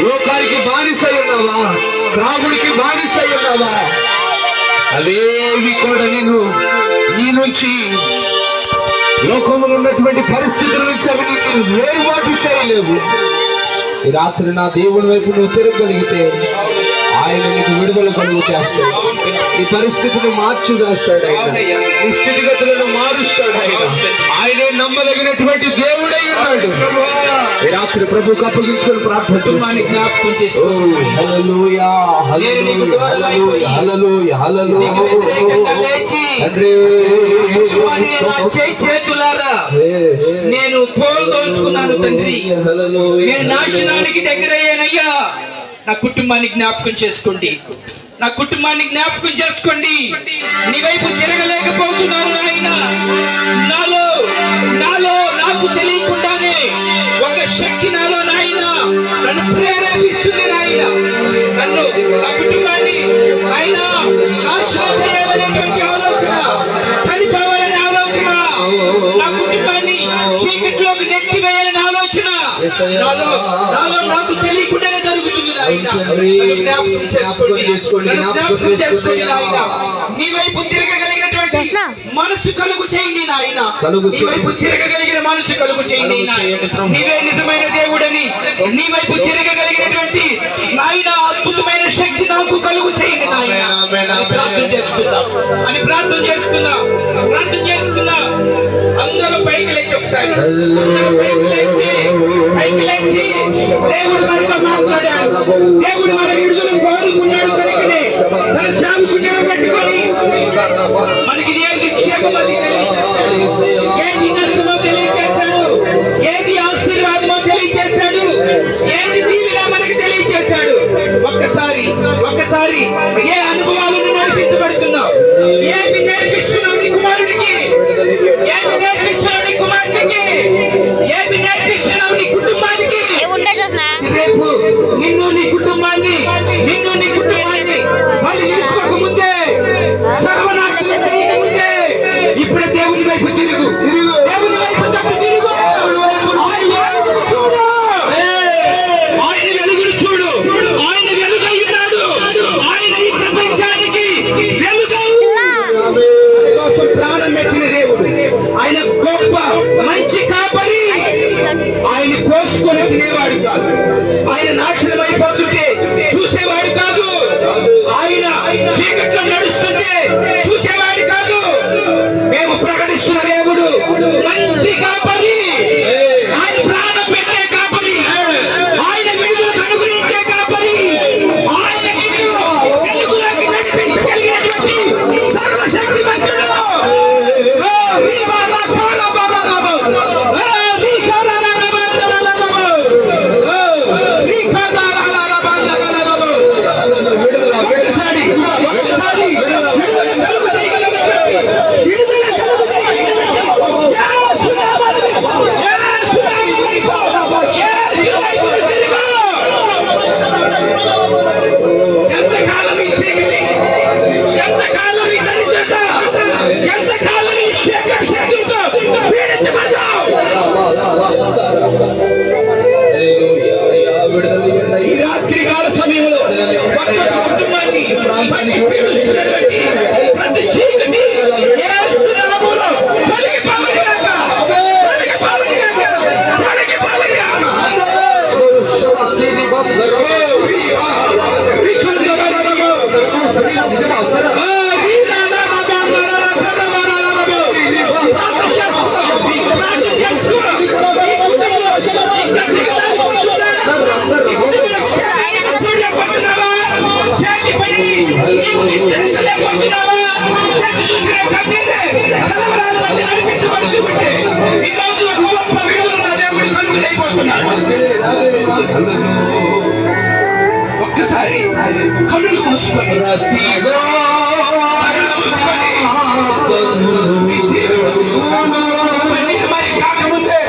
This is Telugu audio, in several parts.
లోకానికి బానిసై ఉన్నావా త్రాగుడికి బానిసై ఉన్నావా అవేవి కూడా నేను నీ నుంచి లోకంలో ఉన్నటువంటి పరిస్థితుల నుంచి అవి నీకు వేరుబాటు చేయలేవు. ఈ రాత్రి నా దేవుని వైపు నువ్వు తిరగలిగితే ఆయన నీకు విడుదల కలుగు చేస్తాడు. ఈ పరిస్థితిని మార్చి వేస్తాడు ఆయన. నీ స్థితిగతులను మారుస్తాడు ఆయన. ఆయనే నమ్మదగినటువంటి దేవుడై ఉన్నాడు. ఈ రాత్రి ప్రభుకు అప్పగించుకొని ప్రార్థన కుటుంబాన్ని. జ్ఞాపకం చేతులారా. నేను కోల్దోచుకున్నాను తండ్రి నేను నాశనానికి దగ్గరయ్యానయ్యా నా కుటుంబాన్ని జ్ఞాపకం చేసుకోండి నా కుటుంబాన్ని జ్ఞాపకం చేసుకోండి నీ వైపు తిరగలేకపోతున్నాను నాయన చీకట్లోకి నెట్టివేయాలనే ఆలోచన. నాలో నాలో నాకు తెలియకుండానే జరుగుతుంది నీ వైపు తిరగగలిగినటువంటి. మనసు కలుగు చేయండి నాయన. కలుగు నీ వైపు తిరగగలిగిన మనసు కలుగు చేయండి. నీవే నిజమైన దేవుడని నీ వైపు తిరగగలిగినటువంటి నాయన అద్భుతమైన శక్తి నాకు కలుగు చేయండి నాయన. ప్రార్థన. చేసుకుందాం అని ప్రార్థన చేసుకుందాం దేవుడు మనతో మాట్లాడాడు దేవుడు మన విడుదల కోరుకున్నాడు కనుకనే తన పెట్టుకొని మనకి ఏది క్షేమం అది ఏది నష్టమో తెలియజేశాడు ఏది ఆశీర్వాదమో తెలియజేశాడు ఏది మనకి తెలియజేశాడు ఒక్కసారి ఒక్కసారి ఏ ఏమి నేర్పిస్తున్నావు నీ కుటుంబానికి. ఏ ఉండే చూసిన? రేపు నిన్ను నీ కుటుంబాన్ని నిన్ను నీ కుటుంబాన్ని వాళ్ళు చేసుకోక ముందే సర్వనాశనం చేయక ముందే ఇప్పుడే దేవుని వైపు తిరుగు. ఆయన కోసుకొని తినేవాడు కాదు. ఆయన నాశనం అయిపోతుంటే చూసేవాడు కాదు. ఆయన చీకట్లో నడుస్తుంటే చూసేవాడు కాదు. మేము ప్రకటిస్తున్న దేవుడు మంచి కాపరి ఆయన ప్రాణం ఒక్కసారి కళ్ళు మూసుకొని కళ్ళు మూసుకొని మీ జీవితం పన్నీరుమయం కాకముందే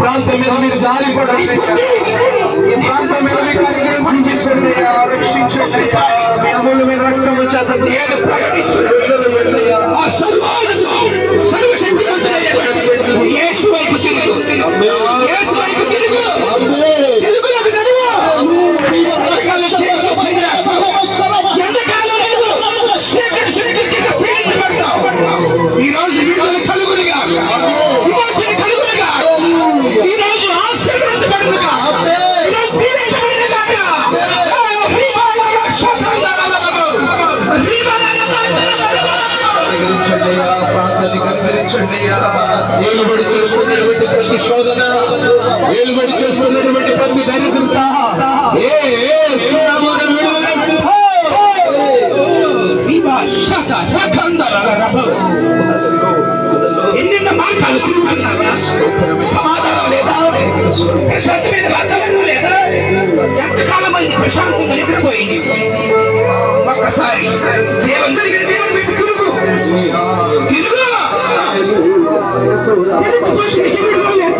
ప్రాంతం మీద మీరు జారి పడండి ఈ ప్రాంతం మీద మీకు అనుగ్రహం చేయండి రక్షించండి మీ అమూల్యమైన రక్తము చేత నేను ప్రకటిస్తున్నాను. ఆ సర్వాలను ప్రాంతాన్ని ఏలుబడి చేస్తున్నటువంటి ప్రతి శోధన ఏలుబడి చేస్తున్నటువంటి ప్రతి దరిద్రత ఏ ఏ ఎన్నెన్న మార్గాలు సమాధానం లేదా? ప్రశాంతమైన వాతావరణం లేదా? ఎంతకాలం అయింది నిద్రపోయింది ఒక్కసారి జీవం కలిగిన తిరుగు. తిరుగు! తిరుగుపోతే తిరుగుడు లేదు. తిరగకపోతే నీకు